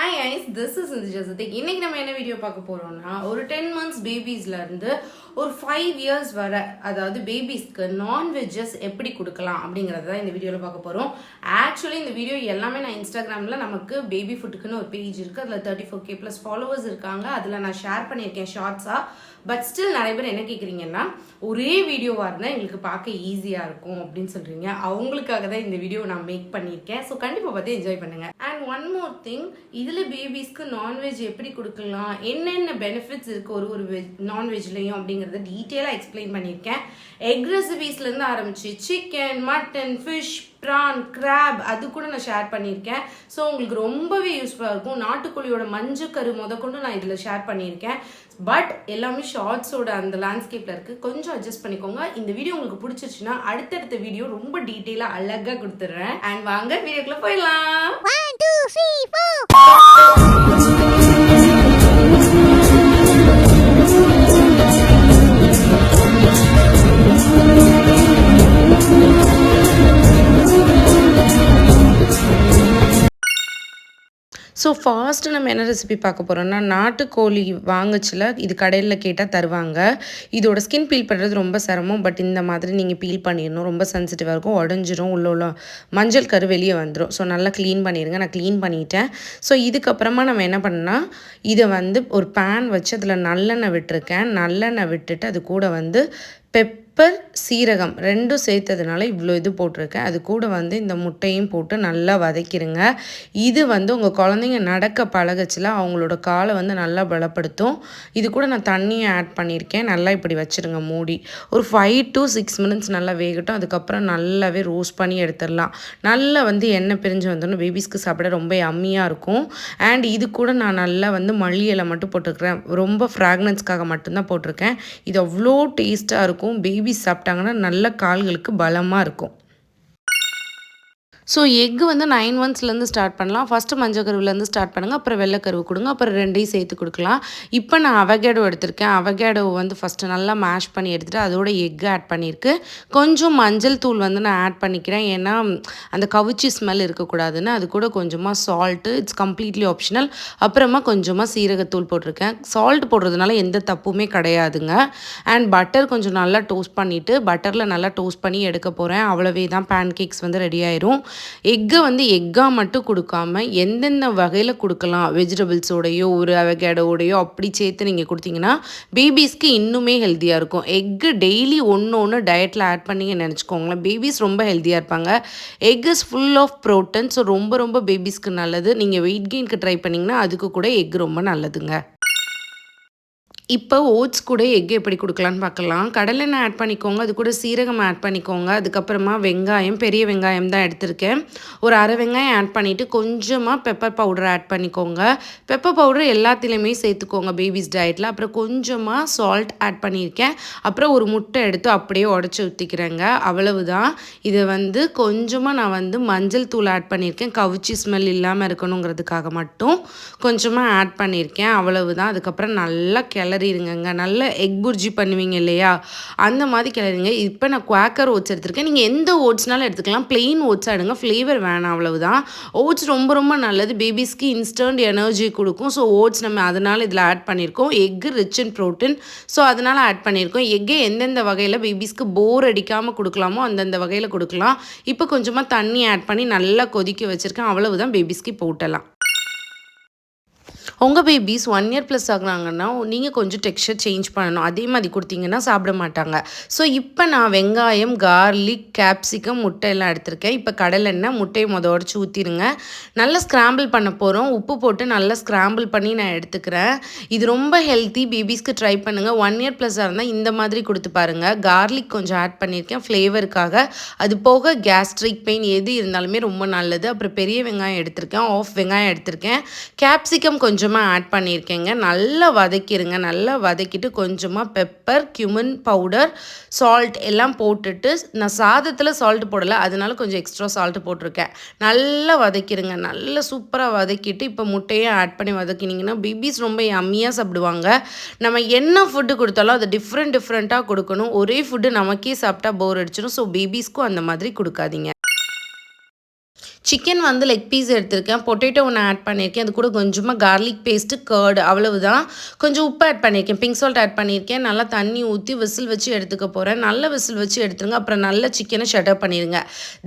Hi ice this is இந்த ஜசதிக் இன்னைக்கு நம்ம என்ன வீடியோ பார்க்க போறோம்னா ஒரு டென் மந்த்ஸ் பேபிஸ்ல இருந்து ஒரு ஃபைவ் இயர்ஸ் வர அதாவது பேபிஸ்க்கு நான்வெஜ்ஜஸ் எப்படி கொடுக்கலாம் அப்படிங்கறத தான் இந்த வீடியோவில் பார்க்க போறோம். ஆக்சுவலி இந்த வீடியோ எல்லாமே நான் இன்ஸ்டாகிராம்ல நமக்கு பேபி ஃபுட்டுக்குன்னு ஒரு பேஜ் இருக்கு. அதில் thirty four K plus followers இருக்காங்க. அதில் நான் ஷேர் பண்ணியிருக்கேன் ஷார்ட்ஸா பட் ஸ்டில் நிறைய பேர் என்ன கேட்குறீங்கன்னா ஒரே வீடியோவாக இருந்தால் எங்களுக்கு பார்க்க ஈஸியாக இருக்கும் அப்படின்னு சொல்கிறீங்க அவங்களுக்காக தான் இந்த வீடியோ நான் மேக் பண்ணியிருக்கேன். ஸோ கண்டிப்பாக பார்த்து என்ஜாய் பண்ணுங்கள் அண்ட் ஒன் மோர் திங் இதில் பேபிஸ்க்கு நான்வெஜ் எப்படி கொடுக்கலாம்? என்னென்ன பெனிஃபிட்ஸ் இருக்குது ஒரு ஒரு வெஜ் நான்வெஜ்லேயும் அப்படிங்கிறத டீட்டெயிலாக எக்ஸ்பிளைன் பண்ணியிருக்கேன். எக் ரெசிபீஸ்லேருந்து ஆரம்பிச்சு chicken mutton fish prawn crab அது கூட நான் ஷேர் பண்ணியிருக்கேன். ஸோ உங்களுக்கு ரொம்பவே யூஸ்ஃபுல்லாக இருக்கும். நாட்டுக்கோழியோட மஞ்சக்கரு முதற்கொண்டு நான் இதில் ஷேர் பண்ணியிருக்கேன். பட் எல்லாமே ஷார்ட்ஸோட அந்த லேண்ட்ஸ்கேப்பில் இருக்குது கொஞ்சம் அட்ஜஸ்ட் பண்ணிக்கோங்க. இந்த வீடியோ உங்களுக்கு பிடிச்சிருச்சுன்னா அடுத்தடுத்த வீடியோ ரொம்ப டீட்டெயிலாக அழகாக கொடுத்துட்றேன் அண்ட் வாங்க வீடியோக்குள்ளே போயிடலாம். ஸோ ஃபாஸ்ட்டு நம்ம என்ன ரெசிபி பார்க்க போகிறோம்னா நாட்டுக்கோழி வாங்குச்சில் இது கடையில் கேட்டால் தருவாங்க. இதோட ஸ்கின் பீல் பண்ணுறது ரொம்ப சிரமம் பட் இந்த மாதிரி நீங்கள் பீல் பண்ணிடணும். ரொம்ப சென்சிட்டிவாக இருக்கும் உடஞ்சிரும் உள்ள உள்ள மஞ்சள் கரு வெளியே வந்துடும் ஸோ நல்லா க்ளீன் பண்ணிடுங்க. நான் க்ளீன் பண்ணிட்டேன். ஸோ இதுக்கப்புறமா நம்ம என்ன பண்ணால் இதை வந்து ஒரு பேன் வச்சு அதில் நல்லெண்ணெய் விட்டுருக்கேன். நல்லெண்ணெய் விட்டுட்டு அது கூட வந்து பெப் பெப்பர் சீரகம் ரெண்டும் சேர்த்ததுனால இவ்வளோ இது போட்டிருக்கேன். அது கூட வந்து இந்த முட்டையும் போட்டு நல்லா வதக்கிடுங்க இது வந்து உங்கள் குழந்தைங்க நடக்க பழகச்சில் அவங்களோட காலை வந்து நல்லா பலப்படுத்தும். இது கூட நான் தண்ணியை ஆட் பண்ணியிருக்கேன். நல்லா இப்படி வச்சுருங்க மூடி. ஒரு ஃபைவ் டு சிக்ஸ் மினிட்ஸ் நல்லா வேகட்டும். அதுக்கப்புறம் நல்லாவே ரோஸ்ட் பண்ணி எடுத்துடலாம். நல்லா வந்து எண்ணெய் பிரிஞ்சு வந்தோன்னே பேபிஸ்க்கு சாப்பிட ரொம்ப அம்மியாக இருக்கும். அண்ட் இது கூட நான் நல்லா வந்து மல்லி இலை மட்டும் போட்டிருக்கிறேன் ரொம்ப ஃப்ராக்னன்ஸ்க்காக மட்டும்தான் போட்டிருக்கேன். இது அவ்வளோ டேஸ்ட்டாக இருக்கும். பேபி பேபிஸ் சாப்பிட்டாங்கன்னா நல்ல கால்களுக்கு பலமாக இருக்கும். ஸோ எக்கு வந்து நைன் மந்த்ஸ்லேருந்து ஸ்டார்ட் பண்ணலாம். ஃபஸ்ட்டு மஞ்சள் கருவிலேருந்து ஸ்டார்ட் பண்ணுங்கள் அப்புறம் வெள்ளைக்கருவு கொடுங்க. அப்புறம் ரெண்டையும் சேர்த்து கொடுக்கலாம். இப்போ நான் அவகேடோ எடுத்திருக்கேன். அவகேடோ வந்து ஃபஸ்ட்டு நல்லா மேஷ் பண்ணி எடுத்துகிட்டு அதோட எக்கு ஆட் பண்ணியிருக்கு. கொஞ்சம் மஞ்சள் தூள் வந்து நான் ஆட் பண்ணிக்கிறேன். ஏன்னா அந்த கவுச்சி ஸ்மெல் இருக்கக்கூடாதுன்னு. அது கூட கொஞ்சமாக சால்ட்டு இட்ஸ் கம்ப்ளீட்லி ஆப்ஷனல் அப்புறமா கொஞ்சமாக சீரகத்தூள் போட்டிருக்கேன். சால்ட் போடுறதுனால எந்த தப்புமே கிடையாதுங்க. அண்ட் பட்டர் கொஞ்சம் நல்லா டோஸ்ட் பண்ணிவிட்டு பட்டரில் நல்லா டோஸ்ட் பண்ணி எடுக்க போகிறேன் அவ்வளவே தான் பேன் கேக்ஸ் வந்து ரெடி ஆயிரும். எக்கை வந்து எக்காக மட்டும் கொடுக்காம எந்தெந்த வகையில் கொடுக்கலாம்? வெஜிடபிள்ஸோடையோ ஒரு அவகேடோடையோ அப்படி சேர்த்து நீங்கள் கொடுத்தீங்கன்னா பேபிஸ்க்கு இன்னுமே ஹெல்த்தியாக இருக்கும். எக்கு டெய்லி ஒன்று ஒன்று டயட்டில் ஆட் பண்ணிங்க நினச்சிக்கோங்களேன். பேபிஸ் ரொம்ப ஹெல்த்தியாக இருப்பாங்க. Egg is full of protein so ரொம்ப ரொம்ப பேபிஸ்க்கு நல்லது. நீங்கள் வெயிட் கெயின்க்கு ட்ரை பண்ணிங்கன்னா அதுக்கு கூட எக் ரொம்ப நல்லதுங்க. இப்போ ஓட்ஸ் கூட எக் எப்படி கொடுக்கலான்னு பார்க்கலாம். கடலெண்ணெய் ஆட் பண்ணிக்கோங்க. அது கூட சீரகம் ஆட் பண்ணிக்கோங்க. அதுக்கப்புறமா வெங்காயம் பெரிய வெங்காயம் தான் எடுத்திருக்கேன். ஒரு அரை வெங்காயம் ஆட் பண்ணிவிட்டு கொஞ்சமாக பெப்பர் பவுடர் ஆட் பண்ணிக்கோங்க. பெப்பர் பவுடர் எல்லாத்துலேயுமே சேர்த்துக்கோங்க பேபிஸ் டயட்டில் அப்புறம் கொஞ்சமாக சால்ட் ஆட் பண்ணியிருக்கேன். அப்புறம் ஒரு முட்டை எடுத்து அப்படியே உடச்சி ஊற்றிக்கிறேங்க அவ்வளவு தான் இதை வந்து கொஞ்சமாக நான் வந்து மஞ்சள் தூள் ஆட் பண்ணியிருக்கேன். கவுச்சி ஸ்மெல் இல்லாமல் இருக்கணுங்கிறதுக்காக மட்டும் கொஞ்சமாக ஆட் பண்ணியிருக்கேன். அவ்வளவு தான் அதுக்கப்புறம் நல்லா கிளறிடுங்க நல்ல எக் புர்ஜி பண்ணுவீங்க இல்லையா? அந்த மாதிரி கிளறிங்க இப்போ நான் குவாக்கர் ஓட்ஸ் எடுத்திருக்கேன். நீங்கள் எந்த ஓட்ஸ்னாலும் எடுத்துக்கலாம். பிளெயின் ஓட்ஸாக எடுங்க. ஃப்ளேவர் வேணாம் அவ்வளவுதான். ஓட்ஸ் ரொம்ப ரொம்ப நல்லது. பேபிஸ்க்கு இன்ஸ்டன்ட் எனர்ஜி கொடுக்கும். ஸோ ஓட்ஸ் நம்ம அதனால் இதில் ஆட் பண்ணியிருக்கோம் egg rich in protein so அதனால் ஆட் பண்ணியிருக்கோம் எக்கே எந்தெந்த வகையில் பேபிஸ்க்கு போர் அடிக்காமல் கொடுக்கலாமோ அந்தந்த வகையில் கொடுக்கலாம். இப்போ கொஞ்சமாக தண்ணி ஆட் பண்ணி நல்லா கொதிக்க வச்சுருக்கேன். அவ்வளவுதான் பேபிஸ்க்கு போட்டலாம் உங்கள் பேபிஸ் ஒன் இயர் ப்ளஸ் ஆகுறாங்கன்னா நீங்கள் கொஞ்சம் டெக்ஸ்சர் சேஞ்ச் பண்ணணும். அதே மாதிரி கொடுத்தீங்கன்னா சாப்பிட மாட்டாங்க. ஸோ இப்போ நான் வெங்காயம் கார்லிக் கேப்சிகம் முட்டை எல்லாம் எடுத்திருக்கேன். இப்போ கடலெண்ணெய் முட்டையை மொதல் உடச்சி ஊற்றிடுங்க நல்லா ஸ்க்ராம்பிள் பண்ண போகிறோம் உப்பு போட்டு நல்லா ஸ்க்ராம்பிள் பண்ணி நான் எடுத்துக்கிறேன். இது ரொம்ப ஹெல்த்தி பேபிஸ்க்கு ட்ரை பண்ணுங்கள் ஒன் இயர் ப்ளஸ்ஸாக இருந்தால் இந்த மாதிரி கொடுத்து பாருங்கள் கார்லிக் கொஞ்சம் ஆட் பண்ணியிருக்கேன். ஃப்ளேவருக்காக அது போக கேஸ்ட்ரிக் பெயின் எது இருந்தாலுமே ரொம்ப நல்லது. அப்புறம் பெரிய வெங்காயம் எடுத்திருக்கேன். ஆஃப் வெங்காயம் எடுத்திருக்கேன். கேப்சிகம் கொஞ்சமாக ஆட் பண்ணியிருக்கேங்க. நல்லா வதக்கிடுங்க நல்லா வதக்கிட்டு கொஞ்சமாக பெப்பர் cumin பவுடர் சால்ட் எல்லாம் போட்டுட்டு நான் சாதத்தில் சால்ட் போடலை. அதனால கொஞ்சம் எக்ஸ்ட்ரா சால்ட் போட்டிருக்கேன். நல்லா வதக்கிடுங்க நல்லா சூப்பராக வதக்கிட்டு இப்போ முட்டையை ஆட் பண்ணி வதக்கினீங்கன்னா பேபிஸ் ரொம்ப யம்மியாக சாப்பிடுவாங்க. நம்ம என்ன ஃபுட்டு கொடுத்தாலும் அதை டிஃப்ரெண்ட் டிஃப்ரெண்ட்டாக கொடுக்கணும். ஒரே ஃபுட்டு நமக்கே சாப்பிட்டா போர் அடிச்சிடும் ஸோ பேபிஸ்க்கும் அந்த மாதிரி கொடுக்காதீங்க. சிக்கன் வந்து லெக் பீஸ் எடுத்திருக்கேன். பொட்டேட்டோ ஒன்று ஆட் பண்ணியிருக்கேன் அது கூட கொஞ்சமாக கார்லிக் பேஸ்ட்டு கர்டு அவ்வளவுதான். கொஞ்சம் உப்பு ஆட் பண்ணியிருக்கேன் பிங்க் சால்ட் ஆட் பண்ணியிருக்கேன் நல்லா தண்ணி ஊற்றி விசில் வச்சு எடுத்துக்க போகிறேன் நல்ல விசில் வச்சு எடுத்துருங்க. அப்புறம் நல்ல சிக்கனை ஷட்டப் பண்ணிடுங்க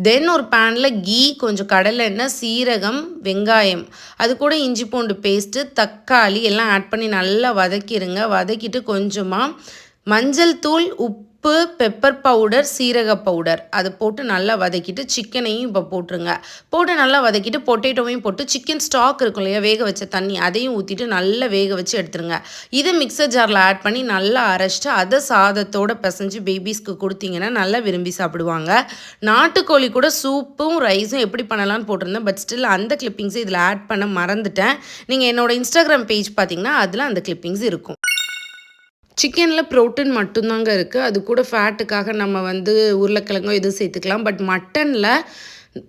தென் ஒரு பேனில் கீ கொஞ்சம் கடலை எண்ணெய் சீரகம் வெங்காயம். அது கூட இஞ்சி பூண்டு பேஸ்ட்டு தக்காளி எல்லாம் ஆட் பண்ணி நல்லா வதக்கிடுங்க வதக்கிட்டு கொஞ்சமாக மஞ்சள் தூள் உப்பு உப்பு பெப்பர் பவுடர் சீரக பவுடர் அதை போட்டு நல்லா வதக்கிட்டு சிக்கனையும் இப்போ போட்டுருங்க. போட்டு நல்லா வதக்கிட்டு பொட்டேட்டோவையும் போட்டு சிக்கன் ஸ்டாக் இருக்கும் இல்லையா வேக வச்ச தண்ணி அதையும் ஊற்றிட்டு நல்லா வேக வச்சு எடுத்துருங்க. இதை மிக்சர் ஜாரில் ஆட் பண்ணி நல்லா அரைச்சிட்டு அதை சாதத்தோட பிசைஞ்சு பேபிஸ்க்கு கொடுத்தீங்கன்னா நல்லா விரும்பி சாப்பிடுவாங்க. நாட்டுக்கோழி கூட சூப்பும் ரைஸும் எப்படி பண்ணலாம்னு போட்டிருந்தேன் பட் ஸ்டில் அந்த கிளிப்பிங்ஸை இதில் ஆட் பண்ண மறந்துட்டேன். நீங்கள் என்னோடய இன்ஸ்டாகிராம் பேஜ் பார்த்தீங்கன்னா அதில் அந்த கிளிப்பிங்ஸ் இருக்கும். சிக்கனில் ப்ரோட்டீன் மட்டும்தாங்க இருக்குது அது கூட ஃபேட்டுக்காக நம்ம வந்து உருளைக்கிழங்கோ எதுவும் சேர்த்துக்கலாம். பட் மட்டனில்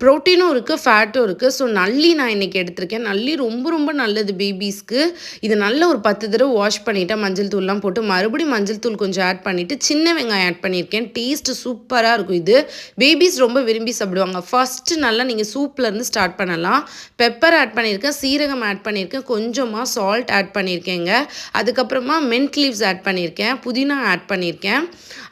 ப்ரோட்டீனும் இருக்குது ஃபேட்டும் இருக்குது ஸோ நல்லி நான் இன்றைக்கி எடுத்திருக்கேன். நல்லி ரொம்ப ரொம்ப நல்லது பேபிஸ்க்கு. இது நல்ல ஒரு பத்து தடவை வாஷ் பண்ணிவிட்டேன் மஞ்சள் தூள்லாம் போட்டு மறுபடியும் மஞ்சள் தூள் கொஞ்சம் ஆட் பண்ணிவிட்டு சின்ன வெங்காயம் ஆட் பண்ணியிருக்கேன். டேஸ்ட்டு சூப்பராக இருக்கும் இது. பேபிஸ் ரொம்ப விரும்பி சாப்பிடுவாங்க. ஃபஸ்ட்டு நல்லா நீங்கள் சூப்லேருந்து ஸ்டார்ட் பண்ணலாம். பெப்பர் ஆட் பண்ணியிருக்கேன். சீரகம் ஆட் பண்ணியிருக்கேன். கொஞ்சமாக சால்ட் ஆட் பண்ணியிருக்கேங்க. அதுக்கப்புறமா மென்ட் லீவ்ஸ் ஆட் பண்ணியிருக்கேன். புதினா ஆட் பண்ணியிருக்கேன்.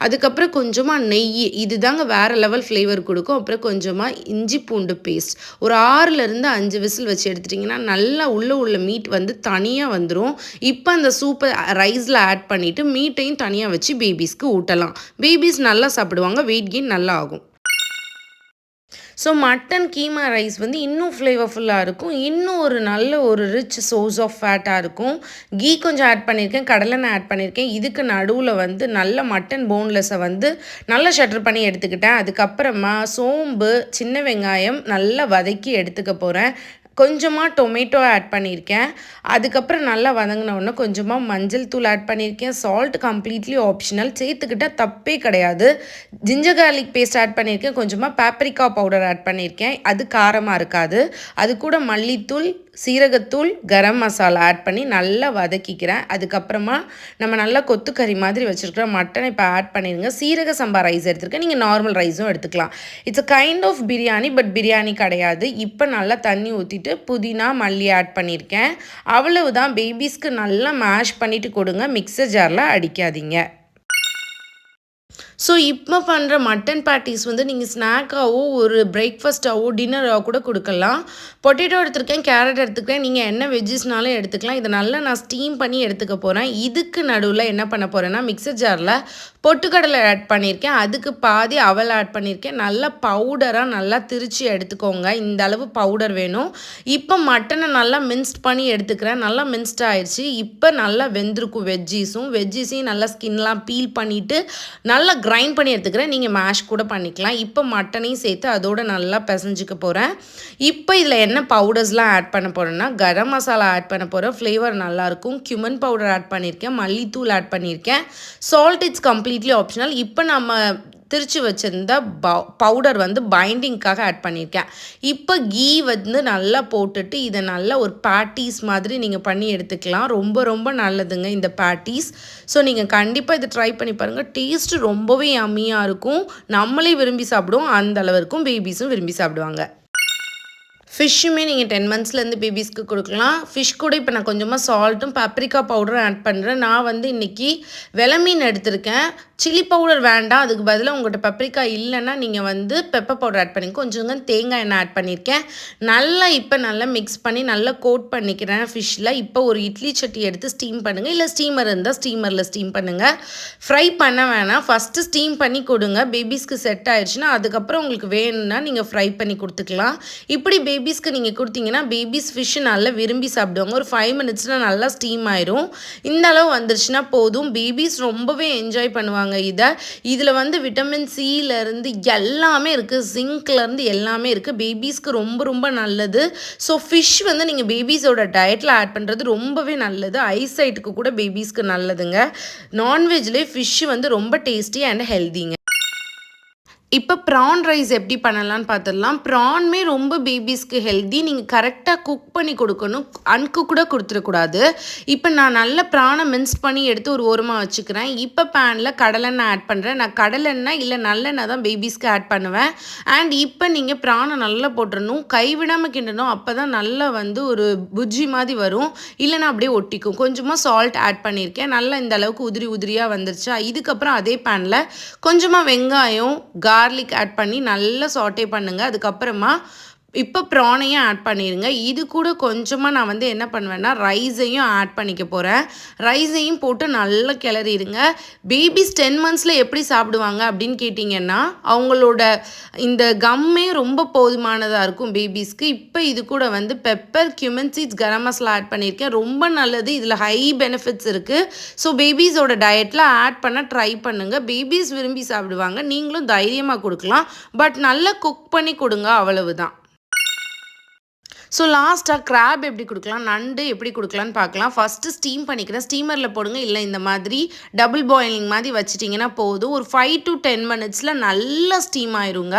அதுக்கப்புறம் கொஞ்சமாக நெய். இதுதாங்க வேறு லெவல் ஃப்ளேவர் கொடுக்கும். அப்புறம் கொஞ்சமாக இஞ்சி பூண்டு பேஸ்ட் ஒரு ஆறுலேருந்து அஞ்சு விசில் வச்சு எடுத்துட்டிங்கன்னா நல்லா உள்ளே உள்ள மீட் வந்து தனியாக வந்துடும் இப்போ அந்த சூப்பை ரைஸில் ஆட் பண்ணிவிட்டு மீட்டையும் தனியாக வச்சு பேபிஸ்க்கு ஊட்டலாம். பேபிஸ் நல்லா சாப்பிடுவாங்க வெயிட் கெயின் நல்லா ஆகும். ஸோ மட்டன் கீமா ரைஸ் வந்து இன்னும் ஃப்ளேவர்ஃபுல்லாக இருக்கும். இன்னும் ஒரு நல்ல ஒரு ரிச் சோர்ஸ் ஆஃப் ஃபேட்டாக இருக்கும். கீ கொஞ்சம் ஆட் பண்ணியிருக்கேன் கடலெண்ணெய் ஆட் பண்ணியிருக்கேன் இதுக்கு நடுவில் வந்து நல்ல மட்டன் போன்லெஸ்ஸை வந்து நல்லா ஷட்டர் பண்ணி எடுத்துக்கிட்டேன். அதுக்கப்புறமா சோம்பு சின்ன வெங்காயம் நல்லா வதக்கி எடுத்துக்க போகிறேன் கொஞ்சமாக டொமேட்டோ ஆட் பண்ணியிருக்கேன். அதுக்கப்புறம் நல்லா வதங்கினவுடனே கொஞ்சமாக மஞ்சள் தூள் ஆட் பண்ணியிருக்கேன். சால்ட் கம்ப்ளீட்லி ஆப்ஷனல் சேர்த்துக்கிட்டால் தப்பே கிடையாது. ஜிஞ்சர் கார்லிக் பேஸ்ட் ஆட் பண்ணியிருக்கேன். கொஞ்சமாக பேப்ரிக்கா பவுடர் ஆட் பண்ணியிருக்கேன். அது காரமாக இருக்காது. அது கூட மல்லித்தூள் சீரகத்தூள் கரம் மசாலா ஆட் பண்ணி நல்லா வதக்கிக்கிறேன். அதுக்கப்புறமா நம்ம நல்லா கொத்துக்கறி மாதிரி வச்சுருக்கிற மட்டனை இப்போ ஆட் பண்ணிடுங்க. சீரக சம்பா ரைஸ் எடுத்துருக்கேன். நீங்கள் நார்மல் ரைஸும் எடுத்துக்கலாம். It's a kind of biryani but biryani கிடையாது. இப்போ நல்லா தண்ணி ஊற்றிட்டு புதினா மல்லி ஆட் பண்ணியிருக்கேன். அவ்வளவுதான். பேபிஸ்க்கு நல்லா மேஷ் பண்ணிவிட்டு கொடுங்க. மிக்சர் ஜாரில் அடிக்காதீங்க. ஸோ இப்போ பண்ணுற மட்டன் பேட்டிஸ் வந்து நீங்கள் ஸ்நாக்காகவோ ஒரு பிரேக்ஃபாஸ்ட்டாகவோ டின்னராகவோ கூட கொடுக்கலாம். பொட்டேட்டோ எடுத்துருக்கேன் கேரட் எடுத்துக்கிறேன் நீங்கள் என்ன வெஜ்ஜஸ்னாலும் எடுத்துக்கலாம். இதை நல்லா நான் ஸ்டீம் பண்ணி எடுத்துக்க போகிறேன் இதுக்கு நடுவில் என்ன பண்ண போகிறேன்னா மிக்சர் ஜாரில் பொட்டுக்கடலை ஆட் பண்ணியிருக்கேன் அதுக்கு பாதி அவல் ஆட் பண்ணியிருக்கேன் நல்லா பவுடராக நல்லா திரித்து எடுத்துக்கோங்க. இந்த அளவு பவுடர் வேணும். இப்போ மட்டனை நல்லா மின்ஸ்ட் பண்ணி எடுத்துக்கிறேன். நல்லா மின்ஸ்ட் ஆயிடுச்சு இப்போ நல்லா வெந்திருக்கும் வெஜ்ஜீஸும் வெஜ்ஜீஸையும் நல்லா ஸ்கின்லாம் பீல் பண்ணிவிட்டு நல்லா கிரைண்ட் பண்ணி எடுத்துக்கிறேன். நீங்கள் மேஷ் கூட பண்ணிக்கலாம். இப்போ மட்டனையும் சேர்த்து அதோட நல்லா பிசைஞ்சிக்க போகிறேன் இப்போ இதில் என்ன பவுடர்ஸ்லாம் ஆட் பண்ண போகிறேன்னா கரம் மசாலா ஆட் பண்ண போகிறேன் ஃப்ளேவர் நல்லாயிருக்கும் க்யூமன் பவுடர் ஆட் பண்ணியிருக்கேன் மல்லித்தூள் ஆட் பண்ணியிருக்கேன் சால்ட் இட்ஸ் கம்ப்ளீட்லி ஆப்ஷனல் இப்போ நம்ம திரிச்சு வச்சுருந்த பவுடர் வந்து பைண்டிங்க்காக ஆட் பண்ணியிருக்கேன் இப்போ கீ வந்து நல்லா போட்டுட்டு இதை நல்லா ஒரு பேட்டீஸ் மாதிரி நீங்கள் பண்ணி எடுத்துக்கலாம். ரொம்ப ரொம்ப நல்லதுங்க இந்த பேட்டீஸ். ஸோ நீங்கள் கண்டிப்பாக இதை ட்ரை பண்ணி பாருங்கள் டேஸ்ட்டு ரொம்பவே அம்மியாக இருக்கும். நம்மளே விரும்பி சாப்பிடுவோம். அந்த அளவிற்கும் பேபிஸும் விரும்பி சாப்பிடுவாங்க. ஃபிஷ்ஷுமே நீங்கள் டென் மந்த்ஸ்லேருந்து பேபிஸ்க்கு கொடுக்கலாம். ஃபிஷ் கூட இப்போ நான் கொஞ்சமாக சால்ட்டும் பப்ரிக்கா பவுடரும் ஆட் பண்ணுறேன் நான் வந்து இன்றைக்கி வெலை மீன் எடுத்திருக்கேன். சில்லி பவுடர் வேண்டாம். அதுக்கு பதிலாக உங்கள்கிட்ட பப்ரிக்கா இல்லைன்னா நீங்கள் வந்து பெப்பர் பவுடர் ஆட் பண்ணி கொஞ்சம் தேங்காய் எண்ணெய் ஆட் பண்ணியிருக்கேன் நல்லா இப்போ நல்லா மிக்ஸ் பண்ணி நல்லா கோட் பண்ணிக்கிறேன் ஃபிஷ்ஷில் இப்போ ஒரு இட்லி சட்டி எடுத்து ஸ்டீம் பண்ணுங்கள் இல்லை ஸ்டீமர் இருந்தால் ஸ்டீமரில் ஸ்டீம் பண்ணுங்கள் ஃப்ரை பண்ண வேணாம். ஃபஸ்ட்டு ஸ்டீம் பண்ணி கொடுங்க. பேபிஸ்க்கு செட் ஆயிடுச்சுன்னா அதுக்கப்புறம் உங்களுக்கு வேணும்னா நீங்கள் ஃப்ரை பண்ணி கொடுத்துக்கலாம். இப்படி பேபிஸ்க்கு நீங்கள் கொடுத்தீங்கன்னா பேபிஸ் ஃபிஷ்ஷு நல்லா விரும்பி சாப்பிடுவாங்க. ஒரு ஃபைவ் மினிட்ஸில் நல்லா ஸ்டீம் ஆயிரும். இந்த அளவு வந்துருச்சுன்னா போதும். பேபிஸ் ரொம்பவே என்ஜாய் பண்ணுவாங்க. இதை இதில் வந்து விட்டமின் சியிலேருந்து எல்லாமே இருக்குது ஜிங்க்லேருந்து எல்லாமே இருக்குது பேபிஸ்க்கு ரொம்ப ரொம்ப நல்லது. ஸோ ஃபிஷ் வந்து நீங்கள் பேபிஸோட டயட்டில் ஆட் பண்ணுறது ரொம்பவே நல்லது. ஐசைட்டுக்கு கூட பேபிஸ்க்கு நல்லதுங்க. நான்வெஜ்லேயே ஃபிஷ் வந்து ரொம்ப டேஸ்டி அண்ட் ஹெல்திங்க இப்போ ப்ரான் ரைஸ் எப்படி பண்ணலான்னு பார்த்துடலாம் ப்ரான்மே ரொம்ப பேபிஸ்க்கு ஹெல்தி நீங்கள் கரெக்டாக குக் பண்ணி கொடுக்கணும். அன்குக்கூட கொடுத்துடக்கூடாது. இப்போ நான் நல்ல ப்ரானை மின்ஸ் பண்ணி எடுத்து ஒரு ஓரமாக வச்சுக்கிறேன். இப்போ பேனில் கடலெண்ணெய் ஆட் பண்ணுறேன் நான் கடலெண்ணெய் இல்லை நல்லெண்ணெய் தான் பேபிஸ்க்கு ஆட் பண்ணுவேன். அண்ட் இப்போ நீங்கள் ப்ரானை நல்லா போட்டுடணும் கைவிடாமல் கிண்டணும். அப்போ தான் நல்லா வந்து ஒரு புஜ்ஜி மாதிரி வரும். இல்லைன்னா அப்படியே ஒட்டிக்கும். கொஞ்சமாக சால்ட் ஆட் பண்ணியிருக்கேன். நல்லா இந்த அளவுக்கு உதிரி உதிரியாக வந்துருச்சா? இதுக்கப்புறம் அதே பேனில் கொஞ்சமாக வெங்காயம் கா கார்லிக் ஆட் பண்ணி நல்லா சாட்டே பண்ணுங்கள் அதுக்கப்புறமா இப்போ ப்ரானையும் ஆட் பண்ணிடுங்க இது கூட கொஞ்சமாக நான் வந்து என்ன பண்ணுவேன்னா ரைஸையும் ஆட் பண்ணிக்க போகிறேன் ரைஸையும் போட்டு நல்லா கிளறிடுங்க. பேபிஸ் டென் மந்த்ஸில் எப்படி சாப்பிடுவாங்க அப்படின்னு கேட்டிங்கன்னா அவங்களோட இந்த கம்மே ரொம்ப போதுமானதாக இருக்கும் பேபிஸ்க்கு இப்போ இது கூட வந்து pepper cumin seeds garam masala add பண்ணியிருக்கேன் ரொம்ப நல்லது. இதில் ஹை பெனிஃபிட்ஸ் இருக்குது ஸோ பேபிஸோட டயட்டில் ஆட் பண்ண ட்ரை பண்ணுங்கள் பேபிஸ் விரும்பி சாப்பிடுவாங்க. நீங்களும் தைரியமாக கொடுக்கலாம். பட் நல்லா குக் பண்ணி கொடுங்க அவ்வளவுதான். ஸோ லாஸ்ட்டாக கிராப் எப்படி கொடுக்கலாம்? நண்டு எப்படி கொடுக்கலான்னு பார்க்கலாம். ஃபஸ்ட்டு ஸ்டீம் பண்ணிக்கிறேன். ஸ்டீமரில் போடுங்க. இல்லை இந்த மாதிரி டபுள் பாயிலிங் மாதிரி வச்சிட்டிங்கன்னா போதும். ஒரு ஃபைவ் டு டென் மினிட்ஸில் நல்லா ஸ்டீம் ஆயிருங்க.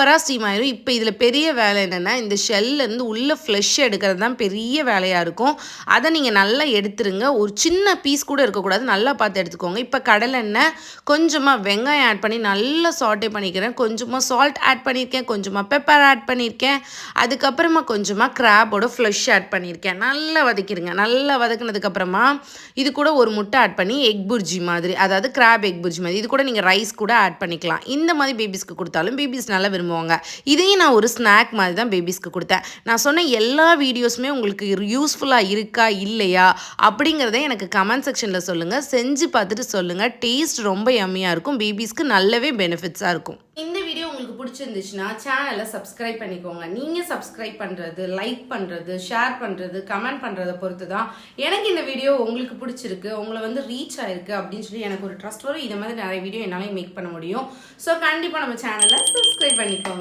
சூப்பராக ஸ்டீம் ஆயிரும். இப்போ இதில் பெரிய வேலை என்னென்னா இந்த ஷெல்லேருந்து உள்ள ஃப்ளஷ் எடுக்கிறது தான் பெரிய வேலையாக இருக்கும். அதை நீங்கள் நல்லா எடுத்துருங்க. ஒரு சின்ன பீஸ் கூட இருக்கக்கூடாது. நல்லா பார்த்து எடுத்துக்கோங்க. இப்போ கடலெண்ணெய் கொஞ்சமாக வெங்காயம் ஆட் பண்ணி நல்லா சாட்டே பண்ணிக்கிறேன். கொஞ்சமாக சால்ட் ஆட் பண்ணியிருக்கேன். கொஞ்சமாக பெப்பர் ஆட் பண்ணியிருக்கேன். அதுக்கப்புறமா கொஞ்சமாக கிராபோட ஃப்ளஷ் ஆட் பண்ணியிருக்கேன். நல்லா வதக்கிடுங்க நல்லா வதக்குனதுக்கப்புறமா இது கூட ஒரு முட்டை ஆட் பண்ணி எக் புர்ஜி மாதிரி அதாவது கிராப் எக் புர்ஜி மாதிரி இது கூட நீங்கள் ரைஸ் கூட ஆட் பண்ணிக்கலாம். இந்த மாதிரி பேபிஸ்க்கு கொடுத்தாலும் பேபிஸ் நல்லா விரும்புவாங்க. இதையும் நான் ஒரு ஸ்நாக் மாதிரி தான் பேபிஸ்க்கு கொடுத்தேன். நான் சொன்ன எல்லா வீடியோஸுமே உங்களுக்கு யூஸ்ஃபுல்லாக இருக்கா இல்லையா? அப்படிங்கிறத எனக்கு கமெண்ட் செக்ஷனில் சொல்லுங்கள் செஞ்சு பார்த்துட்டு சொல்லுங்கள் டேஸ்ட் ரொம்ப யம்மியாக இருக்கும். பேபிஸ்க்கு நல்லாவே பெனிஃபிட்ஸாக இருக்கும். இந்த பிடிச்சிருந்துச்சுன்னா சேனலை சப்ஸ்கிரைப் பண்ணிக்கோங்க. நீங்கள் சப்ஸ்கிரைப் பண்ணுறது லைக் பண்ணுறது ஷேர் பண்ணுறது கமெண்ட் பண்ணுறதை பொறுத்து தான் எனக்கு இந்த வீடியோ உங்களுக்கு பிடிச்சிருக்கு உங்களை வந்து ரீச் ஆயிருக்கு அப்படின்னு சொல்லி எனக்கு ஒரு ட்ரஸ்ட் வரும். இதை மாதிரி நிறைய வீடியோ என்னாலையும் மேக் பண்ண முடியும். ஸோ கண்டிப்பாக நம்ம சேனலை சப்ஸ்கிரைப் பண்ணிக்கோங்க.